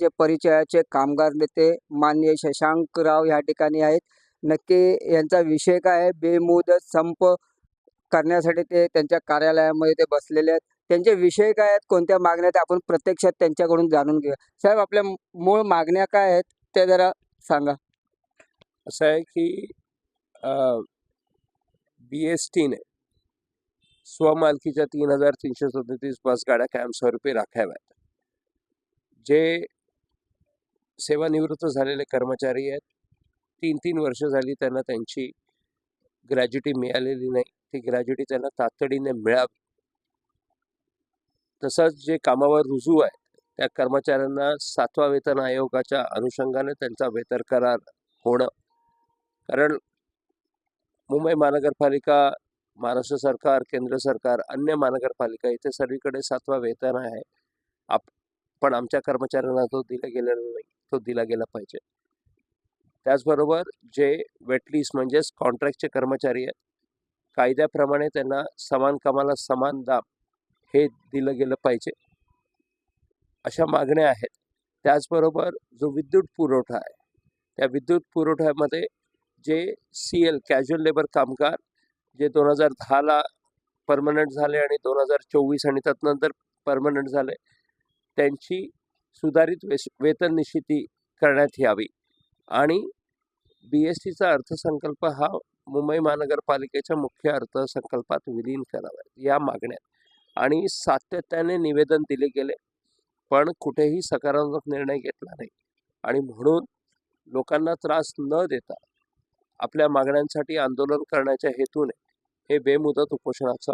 जे परिचयाचे कामगार नेते माननीय शशांकराव या ठिकाणी आहेत. नक्की यांचा विषय काय आहे? बेमुदत संप करण्यासाठी ते त्यांच्या कार्यालयामध्ये ते बसलेले आहेत. त्यांचे विषय काय आहेत? कोणत्या मागण्या आहेत? आपण प्रत्यक्षात त्यांच्याकडून जाणून घेऊया. साहेब आपल्या मूळ मागण्या काय आहेत? ते जरा सांगा. असं आहे की बी एस टीने स्वमालकीच्या तीन हजार तीनशे सदतीस बसगाड्या कायमस्वरूपी राखाव्यात जे सेवानिवृत्त झालेले कर्मचारी आहेत. तीन तीन वर्ष झाली त्यांना त्यांची ग्रॅज्युटी मिळालेली नाही. ती ग्रॅज्युटी त्यांना तातडीने मिळावी. तसंच जे कामावर रुजू आहे त्या कर्मचाऱ्यांना सातवा वेतन आयोगाच्या अनुषंगाने त्यांचा वेतन करार होणं. कारण मुंबई महानगरपालिका महाराष्ट्र सरकार केंद्र सरकार अन्य महानगरपालिका इथे सर्वीकडे सातवा वेतन आहे. आप पण आमच्या कर्मचाऱ्यांना तो दिला गेलेला नाही. तो दिला गेला पाहिजे. त्याचबरोबर जे वेटलिस्ट म्हणजेच कॉन्ट्रॅक्टचे कर्मचारी आहेत कायद्याप्रमाणे त्यांना समान कामाला समान दाब हे दिलं गेलं पाहिजे. अशा मागण्या आहेत. त्याचबरोबर जो विद्युत पुरवठा आहे त्या विद्युत पुरवठ्यामध्ये जे सी एल कॅज्युअल लेबर कामगार जे दोन हजार दहाला परमनंट झाले आणि दोन हजार चोवीस आणि त्यानंतर परमनंट झाले त्यांची सुधारित वेश वेतन निश्चिती करण्यात यावी. आणि बी एस टीचा अर्थसंकल्प हा मुंबई महानगरपालिकेच्या मुख्य अर्थसंकल्पात विलीन करावा या मागण्या. आणि सातत्याने निवेदन दिले गेले पण कुठेही सकारात्मक निर्णय घेतला नाही. आणि म्हणून लोकांना त्रास न देता आपल्या मागण्यांसाठी आंदोलन करण्याच्या हेतूने हे बेमुदत उपोषणाचं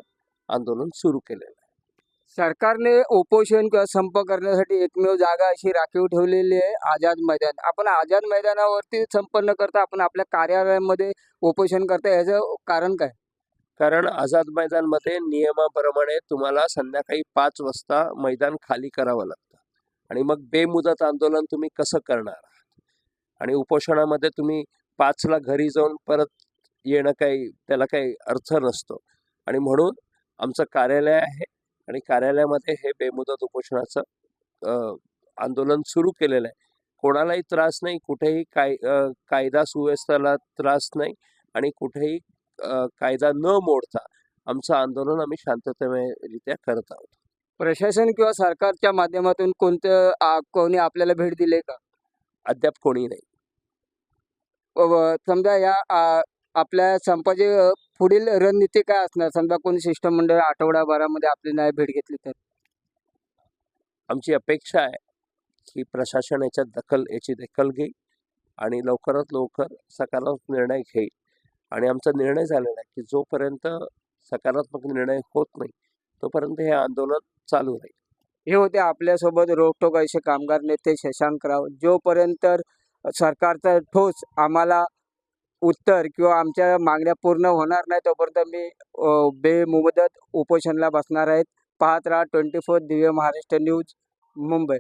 आंदोलन सुरू केलेलं आहे. सरकारने उपोषण किंवा संप करण्यासाठी एकमेव जागा अशी राखीव ठेवलेली आहे आझाद मैदान. आपण आझाद मैदानावरती संप न करता आपण आपल्या कार्यालयामध्ये उपोषण करता याचं कारण काय? कारण आझाद मैदानमध्ये नियमाप्रमाणे तुम्हाला संध्याकाळी पाच वाजता मैदान खाली करावं लागतं. आणि मग बेमुदत आंदोलन तुम्ही कसं करणार आहात? आणि उपोषणामध्ये तुम्ही पाचला घरी जाऊन परत येणं काही त्याला काही अर्थ नसतो. आणि म्हणून आमचं कार्यालय आहे आणि कार्यालयामध्ये हे बेमुदत उपोषणाचं आंदोलन सुरू केलेलं आहे. कोणालाही त्रास नाही कुठेही काय कायदा सुव्यवस्थेला त्रास नाही आणि कुठेही कायदा न मोडता आमचं आंदोलन आम्ही शांततेमयरित्या करत आहोत. प्रशासन किंवा सरकारच्या माध्यमातून कोणतं आ, कोणी आपल्याला भेट दिली का? अद्याप कोणी नाही. समजा या आपल्या संपाची पुढील रणनीती काय असणार? समजा कोणी शिष्टमंडळ आठवडाभरामध्ये आपली नाही भेट घेतली तर? आमची अपेक्षा आहे की प्रशासन याच्यात दखल याची दखल घेईल आणि लवकरात लवकर सकारात्मक निर्णय घेईल. आणि आमचा निर्णय झालेला आहे की जोपर्यंत सकारात्मक निर्णय होत नाही तोपर्यंत हे आंदोलन चालू राहील. हे होते आपल्यासोबत रोकटोक असे कामगार नेते शशांकराव जोपर्यंत सरकारचा ठोस आम्हाला उत्तर किंवा आमच्या मागण्या पूर्ण होणार नाही तोपर्यंत मी बेमुदत उपोषणला बसणार आहेत पाहत राहा twenty four Divya Maharashtra news Mumbai.